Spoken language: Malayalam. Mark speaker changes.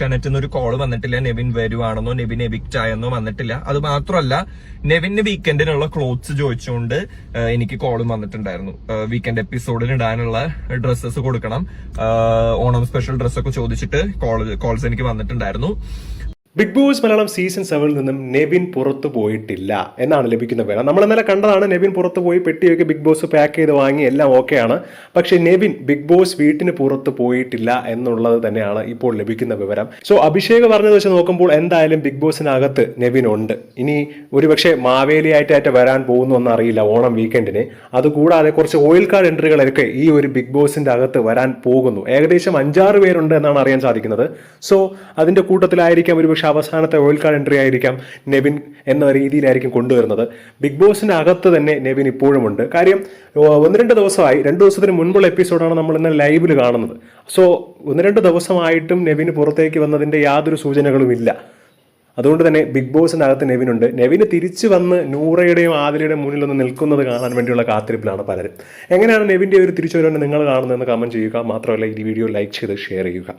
Speaker 1: ഏഷ്യാനെറ്റിൽ നിന്ന് ഒരു കോൾ വന്നിട്ടില്ല. നെവിൻ വരുവാണെന്നോ നെവിൻ എവിക്റ്റ് ആയെന്നോ വന്നിട്ടില്ല. അത് മാത്രമല്ല നെവിന് വീക്കെൻഡിനുള്ള ക്ലോത്ത്സ് ചോദിച്ചുകൊണ്ട് എനിക്ക് കോളും വന്നിട്ടുണ്ടായിരുന്നു. വീക്കെൻഡ് എപ്പിസോഡിന് ഇടാനുള്ള ഡ്രസ്സസ് കൊടുക്കണം. ഓണം സ്പെഷ്യൽ ഡ്രസ്സൊക്കെ ചോദിച്ചിട്ട് കോൾ കോൾസ് എനിക്ക് വന്നിട്ടുണ്ടായിരുന്നു.
Speaker 2: ബിഗ് ബോസ് മലയാളം സീസൺ സെവനിൽ നിന്നും നെവിൻ പുറത്തു പോയിട്ടില്ല എന്നാണ് ലഭിക്കുന്ന വേണം നമ്മൾ ഇന്നലെ കണ്ടതാണ് നെവിൻ പുറത്തു പോയി പെട്ടിയൊക്കെ ബിഗ് ബോസ് പാക്ക് ചെയ്ത് വാങ്ങി എല്ലാം ഓക്കെയാണ് പക്ഷേ നെവിൻ ബിഗ് ബോസ് വീട്ടിന് പുറത്തു പോയിട്ടില്ല എന്നുള്ളത് തന്നെയാണ് ഇപ്പോൾ ലഭിക്കുന്ന വിവരം. സോ അഭിഷേക് പറഞ്ഞത് വെച്ച് നോക്കുമ്പോൾ എന്തായാലും ബിഗ് ബോസിനകത്ത് നെവിൻ ഉണ്ട്. ഇനി ഒരുപക്ഷെ മാവേലിയായിട്ടായിട്ട് വരാൻ പോകുന്നു എന്നറിയില്ല ഓണം വീക്കെൻഡിന് അതുകൂടാതെ കുറച്ച് ഓയിൽ കാർഡ് എൻട്രികളൊക്കെ ഈ ഒരു ബിഗ് ബോസിന്റെ അകത്ത് വരാൻ പോകുന്നു. ഏകദേശം അഞ്ചാറ് പേരുണ്ട് എന്നാണ് അറിയാൻ സാധിക്കുന്നത്. സോ അതിന്റെ കൂട്ടത്തിലായിരിക്കാം ഒരുപക്ഷെ അവസാനത്തെ ഓയിൽ കാർഡ് എൻട്രി ആയിരിക്കാം നെവിൻ എന്ന രീതിയിലായിരിക്കും കൊണ്ടുവരുന്നത്. ബിഗ് ബോസിന്റെ അകത്ത് തന്നെ നെവിൻ ഇപ്പോഴുമുണ്ട് കാര്യം ഒന്ന് രണ്ട് ദിവസമായി രണ്ട് ദിവസത്തിന് മുൻപുള്ള എപ്പിസോഡാണ് നമ്മൾ ഇന്ന് ലൈവിൽ കാണുന്നത്. സോ ഒന്ന് രണ്ട് ദിവസമായിട്ടും നെവിന് പുറത്തേക്ക് വന്നതിന്റെ യാതൊരു സൂചനകളും ഇല്ല. അതുകൊണ്ട് തന്നെ ബിഗ് ബോസിനകത്ത് നെവിനുണ്ട് നെവിന് തിരിച്ചു വന്ന് നൂറയുടെയും ആദിലയുടെയും മുന്നിൽ ഒന്ന് നിൽക്കുന്നത് കാണാൻ വേണ്ടിയുള്ള കാത്തിരിപ്പിലാണ് പലരും. എങ്ങനെയാണ് നെവിന്റെ ഒരു തിരിച്ചുവരവിനെ നിങ്ങൾ കാണുന്നതെന്ന് കമന്റ് ചെയ്യുക. മാത്രമല്ല ഈ വീഡിയോ ലൈക്ക് ചെയ്ത് ഷെയർ ചെയ്യുക.